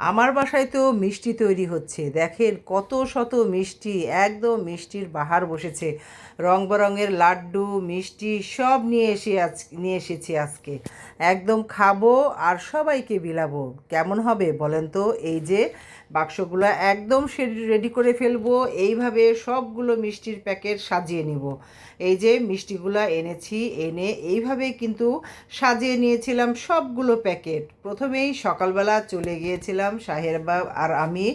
আমার বাসায় তো মিষ্টি তৈরি হচ্ছে। দেখেন কত শত মিষ্টি, একদম মিষ্টির বাহার বসেছে। রং বেরঙের লাড্ডু, মিষ্টি সব নিয়ে এসে আজ, নিয়ে এসেছি আজকে। একদম খাব আর সবাইকে বিলাবো। কেমন হবে বলেন তো? এই যে বাক্সগুলো একদম রেডি করে ফেলব। এইভাবে সবগুলো মিষ্টির প্যাকেট সাজিয়ে নিব। এই যে মিষ্টিগুলো এনেছি, এনে এইভাবে কিন্তু সাজিয়ে নিয়েছিলাম সবগুলো প্যাকেট। প্রথমেই সকালবেলা চলে গিয়েছিলাম সাহের বাব আর আমি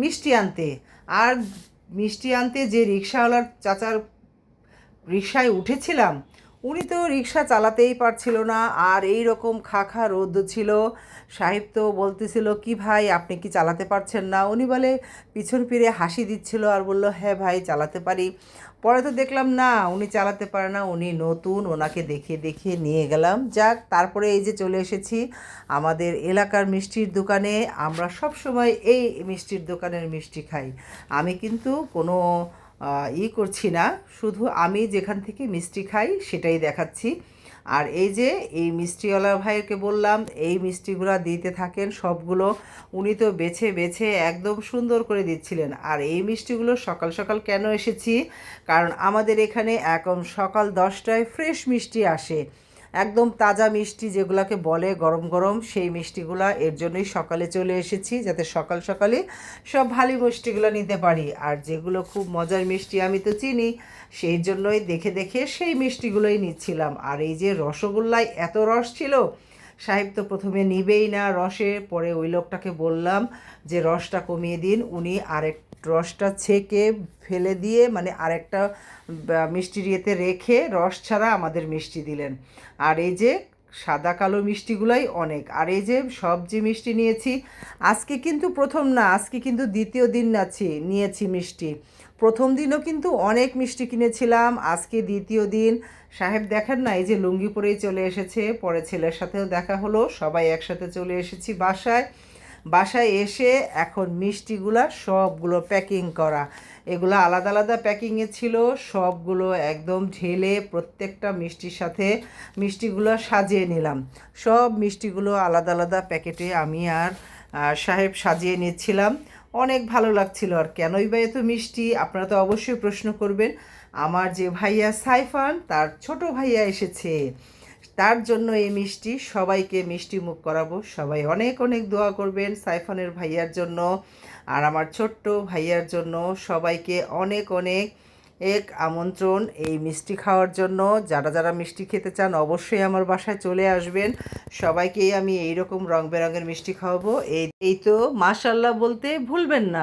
মিষ্টি আনতে। আর মিষ্টি আনতে যে রিক্সাওয়ালার চাচার রিক্সায় উঠেছিলাম উনি তো রিক্সা চালাতেই পারছিল না, আর এই রকম খা খা রোদ ছিল। সাহেব তো বলতেছিল, কি ভাই, আপনি কি চালাতে পারছেন না? উনি বলে, পিছন ফিরে হাসি দিচ্ছিল আর বলল হ্যাঁ ভাই, চালাতে পারি। পরে তো দেখলাম, না, উনি চালাতে পারে না, উনি নতুন, ওনাকে দেখিয়ে দেখিয়ে নিয়ে গেলাম। যাক, তারপরে এই যে চলে এসেছি আমাদের এলাকার মিষ্টির দোকানে। আমরা সব সময় এই মিষ্টির দোকানের মিষ্টি খাই। আমি কিন্তু কোনো ই করছি না। শুধু আমি যেখান থেকে মিষ্টি খাই সেটাই দেখাচ্ছি। আর এই যে, এই মিষ্টিওয়ালা ভাইকে বললাম, এই মিষ্টিগুলো দিতে থাকেন সবগুলো। উনি তো বেছে বেছে একদম সুন্দর করে দিচ্ছিলেন। আর এই মিষ্টিগুলো সকাল সকাল কেন এসেছি? কারণ আমাদের এখানে এখন সকাল দশটায় ফ্রেশ মিষ্টি আসে। একদম তাজা মিষ্টি যেগুলোকে বলে গরম গরম, সেই মিষ্টিগুলো এর জন্যই সকালে চলে এসেছি যাতে সকাল সকালে সব ভালো মিষ্টিগুলো নিতে পারি। আর যেগুলো খুব মজার মিষ্টি আমি তো চিনি, সেই জন্যই দেখে দেখে সেই মিষ্টিগুলোই নিচ্ছিলাম। আর এই যে রসগোল্লায় এত রস ছিল সাহেব তো প্রথমে নিবেই না রসে, পরে ওই লোকটাকে বললাম যে, রসটা কমিয়ে দিন। উনি আরেক রসটা ছেঁকে ফেলে দিয়ে মানে আরেকটা মিষ্টির ইয়েতে রেখে রস ছাড়া আমাদের মিষ্টি দিলেন। আর এই যে সাদা কালো মিষ্টিগুলাই অনেক। আর এই যে সব যে মিষ্টি নিয়েছি, আজকে কিন্তু প্রথম না, আজকে কিন্তু দ্বিতীয় দিন নাছি নিয়েছি মিষ্টি। প্রথম দিনও কিন্তু অনেক মিষ্টি কিনেছিলাম, আজকে দ্বিতীয় দিন। সাহেব দেখেন না, এই যে লুঙ্গি পরেই চলে এসেছে, পরে ছেলের সাথেও দেখা হলো, সবাই একসাথে চলে এসেছি বাসায়। বাসায় এসে এখন মিষ্টিগুলা সবগুলো প্যাকিং করা। এগুলো আলাদা আলাদা প্যাকিংয়ে ছিল, সবগুলো একদম ঢেলে প্রত্যেকটা মিষ্টির সাথে মিষ্টিগুলো সাজিয়ে নিলাম। সব মিষ্টিগুলো আলাদা আলাদা প্যাকেটে আমি আর সাহেব সাজিয়ে নিচ্ছিলাম। অনেক ভালো লাগছিল আর কেনই বা এত মিষ্টি, আপনারা তো অবশ্যই প্রশ্ন করবেন। আমার যে ভাইয়া সাইফান, তার ছোট ভাইয়া এসেছে। তার জন্য এই মিষ্টি, সবাইকে মিষ্টি মুখ করাবো। সবাই অনেক অনেক দোয়া করবেন সাইফানের ভাইয়ার জন্য আর আমার ছোট্ট ভাইয়ার জন্য। সবাইকে অনেক অনেক এক আমন্ত্রণ এই মিষ্টি খাওয়ার জন্য। যারা যারা মিষ্টি খেতে চান অবশ্যই আমার বাসায় চলে আসবেন। সবাইকেই আমি এই রকম রং বেরঙের মিষ্টি খাওয়াবো। এই এই তো মাশাল্লাহ বলতে ভুলবেন না।